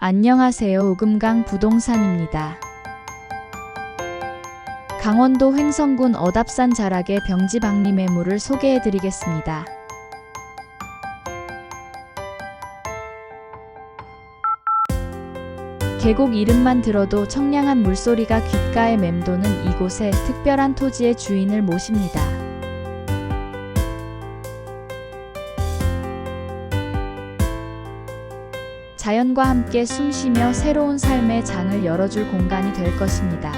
안녕하세요. 우금강 부동산입니다. 강원도 횡성군 어답산 자락의 병지 박리 매물을 소개해 드리겠습니다. 계곡 이름만 들어도 청량한 물소리가 귓가에 맴도는 이곳에 특별한 토지의 주인을 모십니다. 자연과 함께 숨쉬며 새로운 삶의 장을 열어줄 공간이 될 것입니다.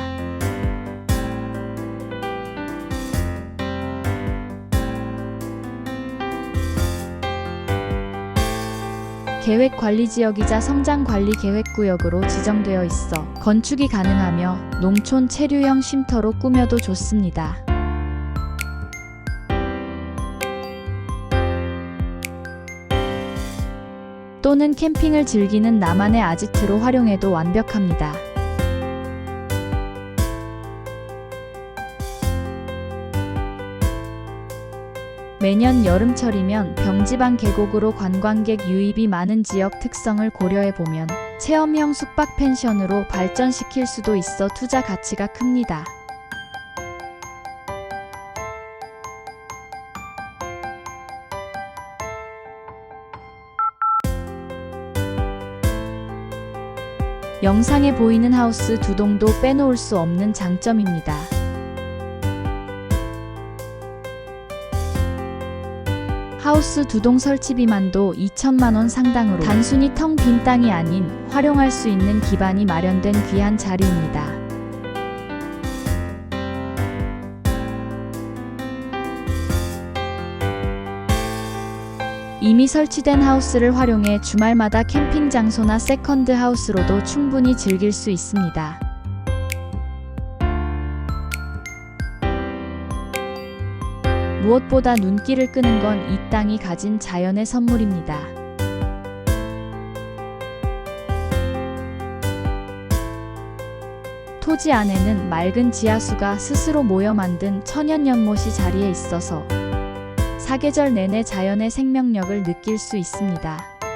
계획 관리 지역이자 성장 관리 계획 구역으로 지정되어 있어 건축이 가능하며 농촌 체류형 쉼터로 꾸며도 좋습니다. 또는 캠핑을 즐기는 나만의 아지트로 활용해도 완벽합니다. 매년 여름철이면 병지방 계곡으로 관광객 유입이 많은 지역 특성을 고려해 보면 체험형 숙박 펜션으로 발전시킬 수도 있어 투자 가치가 큽니다. 영상에 보이는 하우스 두 동도 빼놓을 수 없는 장점입니다. 하우스 두 동 설치비만도 2천만 원 상당으로 단순히 텅 빈 땅이 아닌 활용할 수 있는 기반이 마련된 귀한 자리입니다. 이미 설치된 하우스를 활용해 주말마다 캠핑 장소나 세컨드 하우스로도 충분히 즐길 수 있습니다. 무엇보다 눈길을 끄는 건 이 땅이 가진 자연의 선물입니다. 토지 안에는 맑은 지하수가 스스로 모여 만든 천연 연못이 자리에 있어서 사계절 내내 자연의 생명력을 느낄 수 있습니다.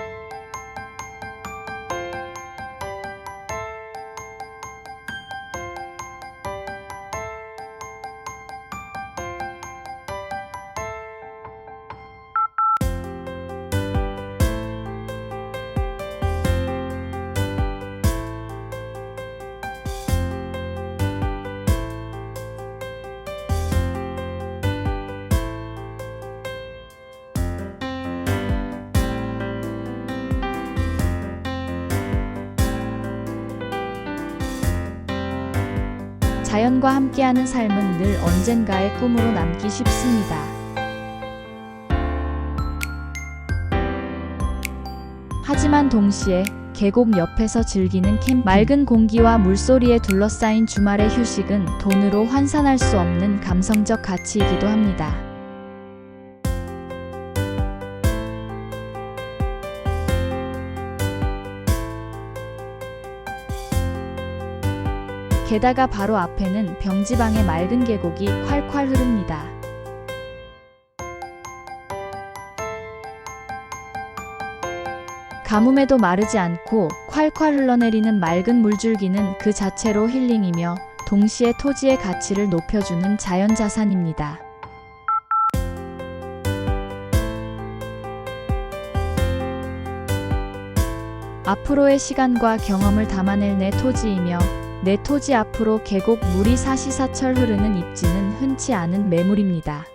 자연과 함께하는 삶은 늘 언젠가의 꿈으로 남기 쉽습니다. 하지만 동시에 계곡 옆에서 즐기는 캠핑, 맑은 공기와 물소리에 둘러싸인 주말의 휴식은 돈으로 환산할 수 없는 감성적 가치이기도 합니다. 게다가 바로 앞에는 병지방의 맑은 계곡이 콸콸 흐릅니다. 가뭄에도 마르지 않고 콸콸 흘러내리는 맑은 물줄기는 그 자체로 힐링이며 동시에 토지의 가치를 높여주는 자연자산입니다. 앞으로의 시간과 경험을 담아낼 내 토지이며 내 토지 앞으로 계곡 물이 사시사철 흐르는 입지는 흔치 않은 매물입니다.